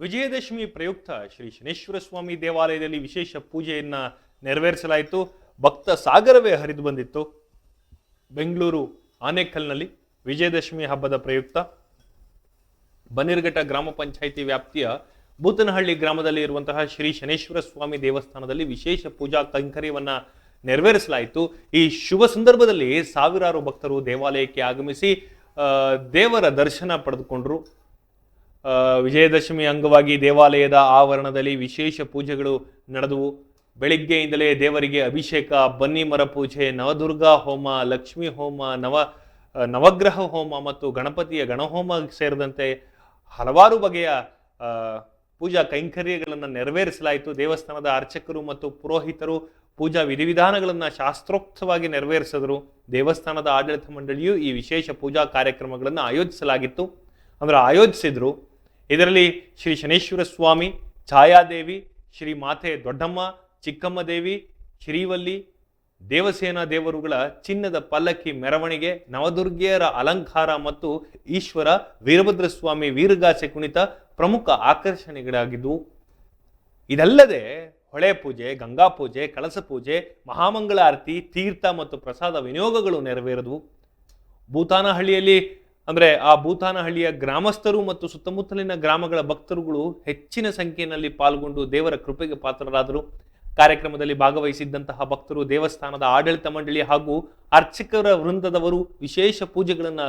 ವಿಜಯದಶಮಿ ಪ್ರಯುಕ್ತ ಶ್ರೀ ಶನೇಶ್ವರ ಸ್ವಾಮಿ ದೇವಾಲಯದಲ್ಲಿ ವಿಶೇಷ ಪೂಜೆಯನ್ನು ನೆರವೇರಿಸಲಾಯಿತು. ಭಕ್ತ ಸಾಗರವೇ ಹರಿದು ಬಂದಿತ್ತು. ಬೆಂಗಳೂರು ಆನೇಕಲ್ನಲ್ಲಿ ವಿಜಯದಶಮಿ ಹಬ್ಬದ ಪ್ರಯುಕ್ತ. ಬನ್ನಿರ್ಘಟ್ಟ ಗ್ರಾಮ ಪಂಚಾಯಿತಿ ವ್ಯಾಪ್ತಿಯ ಬೂತನಹಳ್ಳಿ ಗ್ರಾಮದಲ್ಲಿ ಇರುವಂತಹ ಶ್ರೀ ಶನೇಶ್ವರ ಸ್ವಾಮಿ ದೇವಸ್ಥಾನದಲ್ಲಿ ವಿಶೇಷ ಪೂಜಾ ಕೈಂಕರ್ಯವನ್ನ ನೆರವೇರಿಸಲಾಯಿತು. ಈ ಶುಭ ಸಂದರ್ಭದಲ್ಲಿ ಸಾವಿರಾರು ಭಕ್ತರು ದೇವಾಲಯಕ್ಕೆ ಆಗಮಿಸಿ ದೇವರ ದರ್ಶನ ಪಡೆದುಕೊಂಡ್ರು. ವಿಜಯದಶಮಿ ಅಂಗವಾಗಿ ದೇವಾಲಯದ ಆವರಣದಲ್ಲಿ ವಿಶೇಷ ಪೂಜೆಗಳು ನಡೆದವು. ಬೆಳಿಗ್ಗೆಯಿಂದಲೇ ದೇವರಿಗೆ ಅಭಿಷೇಕ, ಬನ್ನಿ ಮರ ಪೂಜೆ, ನವದುರ್ಗಾ ಹೋಮ, ಲಕ್ಷ್ಮೀ ಹೋಮ, ನವ ನವಗ್ರಹ ಹೋಮ ಮತ್ತು ಗಣಪತಿಯ ಗಣಹೋಮ ಸೇರಿದಂತೆ ಹಲವಾರು ಬಗೆಯ ಪೂಜಾ ಕೈಂಕರ್ಯಗಳನ್ನು ನೆರವೇರಿಸಲಾಯಿತು. ದೇವಸ್ಥಾನದ ಅರ್ಚಕರು ಮತ್ತು ಪುರೋಹಿತರು ಪೂಜಾ ವಿಧಿವಿಧಾನಗಳನ್ನು ಶಾಸ್ತ್ರೋಕ್ತವಾಗಿ ನೆರವೇರಿಸಿದರು. ದೇವಸ್ಥಾನದ ಆಡಳಿತ ಮಂಡಳಿಯು ಈ ವಿಶೇಷ ಪೂಜಾ ಕಾರ್ಯಕ್ರಮಗಳನ್ನು ಆಯೋಜಿಸಲಾಗಿತ್ತು. ಅಂದ್ರೆ ಆಯೋಜಿಸಿದ್ರು. ಇದರಲ್ಲಿ ಶ್ರೀ ಶನೇಶ್ವರ ಸ್ವಾಮಿ, ಛಾಯಾದೇವಿ, ಶ್ರೀ ಮಾತೆ ದೊಡ್ಡಮ್ಮ, ಚಿಕ್ಕಮ್ಮ ದೇವಿ, ಶ್ರೀವಲ್ಲಿ ದೇವಸೇನಾ ದೇವರುಗಳ ಚಿನ್ನದ ಪಲ್ಲಕ್ಕಿ ಮೆರವಣಿಗೆ, ನವದುರ್ಗೆಯರ ಅಲಂಕಾರ ಮತ್ತು ಈಶ್ವರ ವೀರಭದ್ರ ಸ್ವಾಮಿ ವೀರಗಾಸೆ ಕುಣಿತ ಪ್ರಮುಖ ಆಕರ್ಷಣೆಗಳಾಗಿದ್ದವು ಇದಲ್ಲದೆ ಹೊಳೆ ಪೂಜೆ, ಗಂಗಾ ಪೂಜೆ, ಕಳಸ ಪೂಜೆ, ಮಹಾಮಂಗಳ ಆರತಿ, ತೀರ್ಥ ಮತ್ತು ಪ್ರಸಾದ ವಿನಿಯೋಗಗಳು ನೆರವೇರಿದವು. ಭೂತಾನಹಳ್ಳಿಯಲ್ಲಿ ಅಂದ್ರೆ ಆ ಭೂತಾನಹಳ್ಳಿಯ ಗ್ರಾಮಸ್ಥರು ಮತ್ತು ಸುತ್ತಮುತ್ತಲಿನ ಗ್ರಾಮಗಳ ಭಕ್ತರುಗಳು ಹೆಚ್ಚಿನ ಸಂಖ್ಯೆಯಲ್ಲಿ ಪಾಲ್ಗೊಂಡು ದೇವರ ಕೃಪೆಗೆ ಪಾತ್ರರಾದರು. ಕಾರ್ಯಕ್ರಮದಲ್ಲಿ ಭಾಗವಹಿಸಿದ್ದಂತಹ ಭಕ್ತರು ದೇವಸ್ಥಾನದ ಆಡಳಿತ ಮಂಡಳಿ ಹಾಗೂ ಅರ್ಚಕರ ವೃಂದದವರು ವಿಶೇಷ ಪೂಜೆಗಳನ್ನು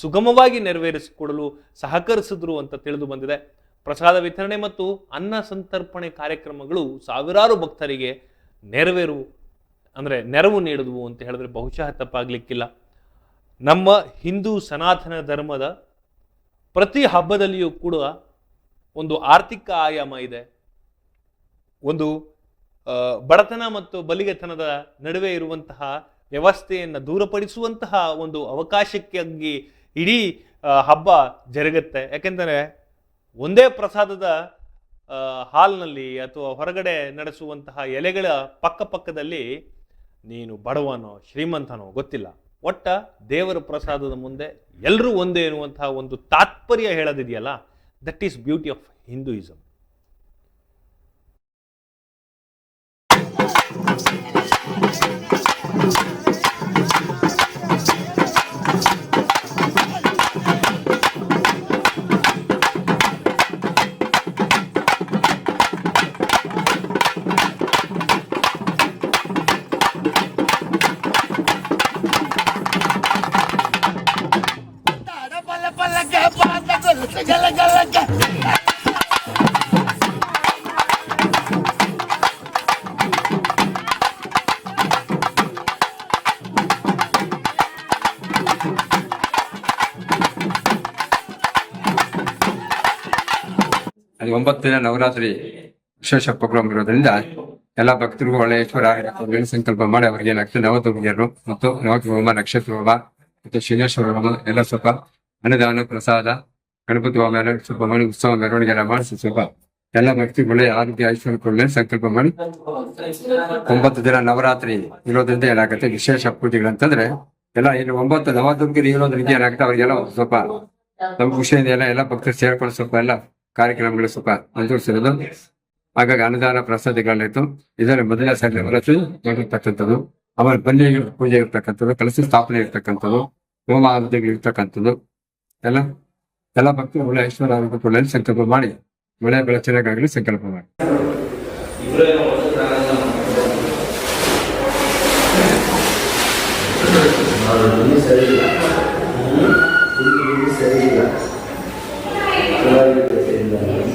ಸುಗಮವಾಗಿ ನೆರವೇರಿಸಿಕೊಡಲು ಸಹಕರಿಸಿದ್ರು ಅಂತ ತಿಳಿದು ಬಂದಿದೆ. ಪ್ರಸಾದ ವಿತರಣೆ ಮತ್ತು ಅನ್ನ ಸಂತರ್ಪಣೆ ಕಾರ್ಯಕ್ರಮಗಳು ಸಾವಿರಾರು ಭಕ್ತರಿಗೆ ನೆರವೇರು ಅಂದರೆ ನೆರವು ನೀಡಿದವು ಅಂತ ಹೇಳಿದ್ರೆ ಬಹುಶಃ ತಪ್ಪಾಗ್ಲಿಕ್ಕಿಲ್ಲ. ನಮ್ಮ ಹಿಂದೂ ಸನಾತನ ಧರ್ಮದ ಪ್ರತಿ ಹಬ್ಬದಲ್ಲಿಯೂ ಕೂಡ ಒಂದು ಆರ್ಥಿಕ ಆಯಾಮ ಇದೆ. ಒಂದು ಬಡತನ ಮತ್ತು ಬಲಿಗೆತನದ ನಡುವೆ ಇರುವಂತಹ ವ್ಯವಸ್ಥೆಯನ್ನು ದೂರಪಡಿಸುವಂತಹ ಒಂದು ಅವಕಾಶಕ್ಕಾಗಿ ಇಡೀ ಹಬ್ಬ ಜರುಗುತ್ತೆ. ಯಾಕೆಂದರೆ ಒಂದೇ ಪ್ರಸಾದದ ಹಾಲ್ನಲ್ಲಿ ಅಥವಾ ಹೊರಗಡೆ ನಡೆಸುವಂತಹ ಎಲೆಗಳ ಪಕ್ಕಪಕ್ಕದಲ್ಲಿ ನೀನು ಬಡವನೋ ಶ್ರೀಮಂತನೋ ಗೊತ್ತಿಲ್ಲ. ಒಟ್ಟ ದೇವರ ಪ್ರಸಾದದ ಮುಂದೆ ಎಲ್ಲರೂ ಒಂದೇ ಎನ್ನುವಂತಹ ಒಂದು ತಾತ್ಪರ್ಯ ಹೇಳೋದಿದೆಯಲ್ಲ? That is beauty of Hinduism తాడ Alguno tiene una oratoria, Sherpa, a no, no, no, Ganapati ಎಲ್ಲ ಸ್ವಲ್ಪ ಮಾಡಿ ಉತ್ಸವ ಮೆರವಣಿಗೆ ಎಲ್ಲ ಮಾಡಿಸಿ ಸ್ವಲ್ಪ ಎಲ್ಲ ಭಕ್ತಿಗಳು ಆರೋಗ್ಯ ಐಶ್ವರ್ಯ ಕೊಡಲಿ ಸಂಕಲ್ಪ ಮಾಡಿ. ಒಂಬತ್ತು ದಿನ ನವರಾತ್ರಿ ಇರೋದ್ರಿಂದ ಏನಾಗುತ್ತೆ ವಿಶೇಷ ಪೂಜೆಗಳಂತಂದ್ರೆ ಎಲ್ಲ ಏನು ಒಂಬತ್ತು ನವದುರ್ಗಿ ಇರೋದ್ರಿಂದ ಏನಾಗುತ್ತೆ ಅವರಿಗೆಲ್ಲ ಸ್ವಲ್ಪ ನಮ್ಮ ಖುಷಿಯಿಂದ ಎಲ್ಲ ಎಲ್ಲ ಭಕ್ತರು ಸೇರ್ಕೊಂಡು ಸ್ವಲ್ಪ ಎಲ್ಲ ಕಾರ್ಯಕ್ರಮಗಳು ಸ್ವಲ್ಪ ಮಂಜೂರಿಸಿರೋದು ಹಾಗಾಗಿ ಅನುದಾನ ಪ್ರಸಾದಿಗಳಿತ್ತು ಇದರ ಮೊದಲನೇ ಸಾರಿ ಹೊರತು ಮಾಡಿರ್ತಕ್ಕಂಥದ್ದು ಆಮೇಲೆ ಬನ್ನಿ ಪೂಜೆ ಇರ್ತಕ್ಕಂಥದ್ದು, ಕಲಸಿ ಸ್ಥಾಪನೆ ಇರ್ತಕ್ಕಂಥದ್ದು, ಹೋಮ ಆರೋಗ್ಯಗಳು ಇರ್ತಕ್ಕಂಥದ್ದು. ಎಲ್ಲ ಎಲ್ಲ ಭಕ್ತರು ಒಳ್ಳೆ ಐಶ್ವರ್ಯ ಆರೋಗ್ಯ ಕೊಡಲಿ ಸಂಕಲ್ಪ ಮಾಡಿ ಒಳ್ಳೆ ಬೆಳೆ ಚೆನ್ನಾಗಾಗಲಿ ಸಂಕಲ್ಪ ಮಾಡಿ ಸರಿ ಇಲ್ಲ